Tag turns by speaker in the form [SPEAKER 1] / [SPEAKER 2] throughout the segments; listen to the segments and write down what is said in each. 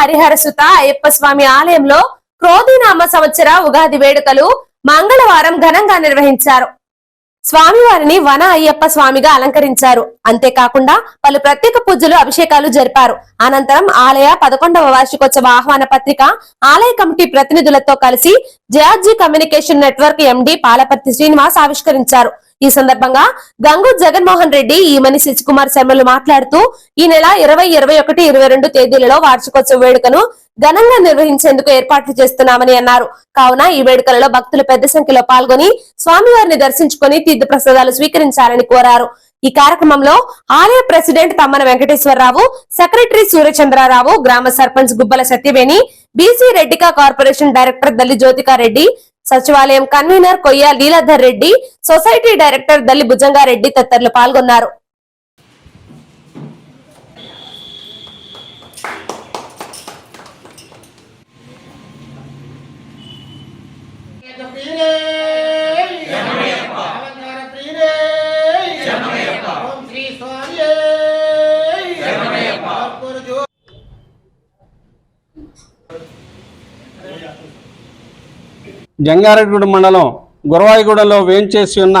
[SPEAKER 1] హరిహరసుత అయ్యప్ప స్వామి ఆలయంలో క్రోధినామ సంవత్సర ఉగాది వేడుకలు మంగళవారం ఘనంగా నిర్వహించారు. స్వామివారిని వన అయ్యప్ప స్వామిగా అలంకరించారు. అంతేకాకుండా పలు ప్రత్యేక పూజలు అభిషేకాలు జరిపారు. అనంతరం ఆలయ పదకొండవ వార్షికోత్సవ ఆహ్వాన పత్రిక ఆలయ కమిటీ ప్రతినిధులతో కలిసి జయార్జీ communication network MD Palaparthi Srinivas ఆవిష్కరించారు. ఈ సందర్భంగా గంగు జగన్మోహన్ రెడ్డి ఈమని శశికుమార్ శర్మలు మాట్లాడుతూ ఈ నెల ఇరవై ఇరవై ఒకటి ఇరవై రెండు తేదీలలో వార్షికోత్సవ వేడుకను ఘనంగా నిర్వహించేందుకు ఏర్పాట్లు చేస్తున్నామని అన్నారు. కావున ఈ వేడుకలలో భక్తులు పెద్ద సంఖ్యలో పాల్గొని స్వామివారిని దర్శించుకుని తీర్థ ప్రసాదాలు స్వీకరించాలని కోరారు. ఈ కార్యక్రమంలో ఆలయ ప్రెసిడెంట్ తమ్మన వెంకటేశ్వరరావు సెక్రటరీ సూర్యచంద్రారావు గ్రామ sarpanch Gubbala Satyaveni BC రెడ్డికా corporation director Dalli Jyothikareddy సచివాలయం convener Koyya Leeladhar Reddy society director Dalli Bhujangareddy తదితరులు పాల్గొన్నారు.
[SPEAKER 2] జంగారెడ్డిగూడెం మండలం గురవాయిగూడెంలో వేంచేసి ఉన్న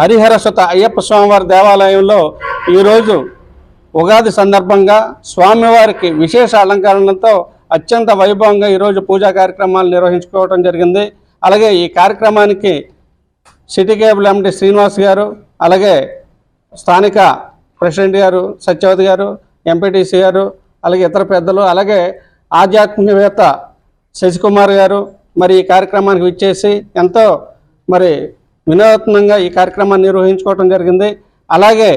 [SPEAKER 2] హరిహరసుత అయ్యప్ప స్వామివారి దేవాలయంలో ఈరోజు ఉగాది సందర్భంగా స్వామివారికి విశేష అలంకరణతో అత్యంత వైభవంగా ఈరోజు పూజా కార్యక్రమాలు నిర్వహించుకోవడం జరిగింది. అలాగే ఈ కార్యక్రమానికి సిటీ కేబుల్ ఎండి శ్రీనివాస్ గారు అలాగే స్థానిక ప్రెసిడెంట్ గారు సత్యవతి గారు ఎంపీటీసీ గారు అలాగే ఇతర పెద్దలు అలాగే ఆధ్యాత్మికవేత్త శశికుమార్ గారు మరి ఈ కార్యక్రమానికి విచ్చేసి ఎంతో మరి వినూత్నంగా ఈ కార్యక్రమాన్ని నిర్వహించుకోవటం జరిగింది. అలాగే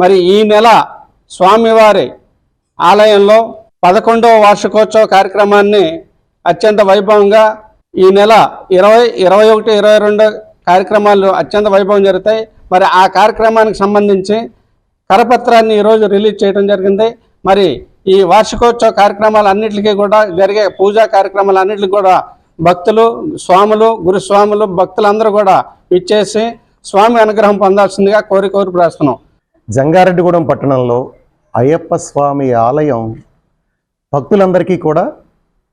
[SPEAKER 2] మరి ఈ నెల స్వామివారి ఆలయంలో పదకొండవ వార్షికోత్సవ కార్యక్రమాన్ని అత్యంత వైభవంగా ఈ నెల ఇరవై ఇరవై ఒకటి ఇరవై రెండు కార్యక్రమాలు అత్యంత వైభవం జరుగుతాయి. మరి ఆ కార్యక్రమానికి సంబంధించి కరపత్రాన్ని ఈరోజు రిలీజ్ చేయడం జరిగింది. మరి ఈ వార్షికోత్సవ కార్యక్రమాలన్నింటికి కూడా జరిగే పూజా కార్యక్రమాలన్నింటికి కూడా భక్తులు స్వాములు గురుస్వాములు భక్తులందరూ కూడా ఇచ్చేసి స్వామి అనుగ్రహం పొందాల్సిందిగా కోరి కోరి ప్రాస్తున్నాం
[SPEAKER 3] జంగారెడ్డిగూడెం పట్టణంలో అయ్యప్ప స్వామి ఆలయం భక్తులందరికీ కూడా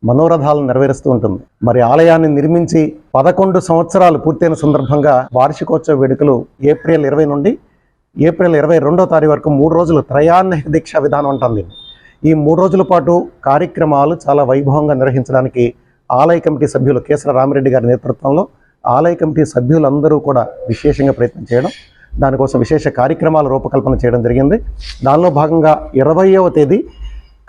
[SPEAKER 3] మనోరథాలను నెరవేరుస్తూ ఉంటుంది. మరి ఆలయాన్ని నిర్మించి పదకొండు సంవత్సరాలు పూర్తయిన సందర్భంగా వార్షికోత్సవ వేడుకలు ఏప్రిల్ ఇరవై నుండి ఏప్రిల్ ఇరవై రెండో తారీఖు వరకు మూడు రోజులు త్రయాన్న దీక్ష విధానం అంటుంది ఈ మూడు రోజుల పాటు కార్యక్రమాలు చాలా వైభవంగా నిర్వహించడానికి ఆలయ కమిటీ సభ్యులు కేసర రామిరెడ్డి గారి నేతృత్వంలో ఆలయ కమిటీ సభ్యులందరూ కూడా విశేషంగా ప్రయత్నం చేయడం దానికోసం విశేష కార్యక్రమాల రూపకల్పన చేయడం జరిగింది. దానిలో భాగంగా ఇరవయవ తేదీ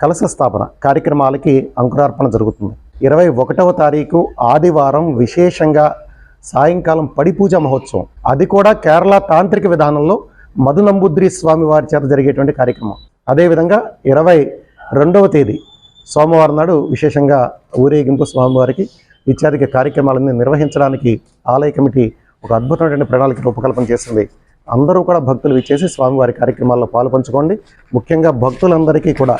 [SPEAKER 3] కలశ స్థాపన కార్యక్రమాలకి అంకురార్పణ జరుగుతుంది. ఇరవై ఒకటవ తారీఖు ఆదివారం విశేషంగా సాయంకాలం పడిపూజ మహోత్సవం. అది కూడా కేరళ తాంత్రిక విధానంలో మధునంబుద్రి స్వామి వారి చేత జరిగేటువంటి కార్యక్రమం. అదేవిధంగా ఇరవై రెండవ తేదీ సోమవారం నాడు విశేషంగా ఊరేగింపు స్వామివారికి ఇత్యాది కార్యక్రమాలన్నీ నిర్వహించడానికి ఆలయ కమిటీ ఒక అద్భుతమైనటువంటి ప్రణాళిక రూపకల్పన చేసింది. అందరూ కూడా భక్తులు ఇచ్చేసి స్వామివారి కార్యక్రమాల్లో పాలు పంచుకోండి ముఖ్యంగా భక్తులందరికీ కూడా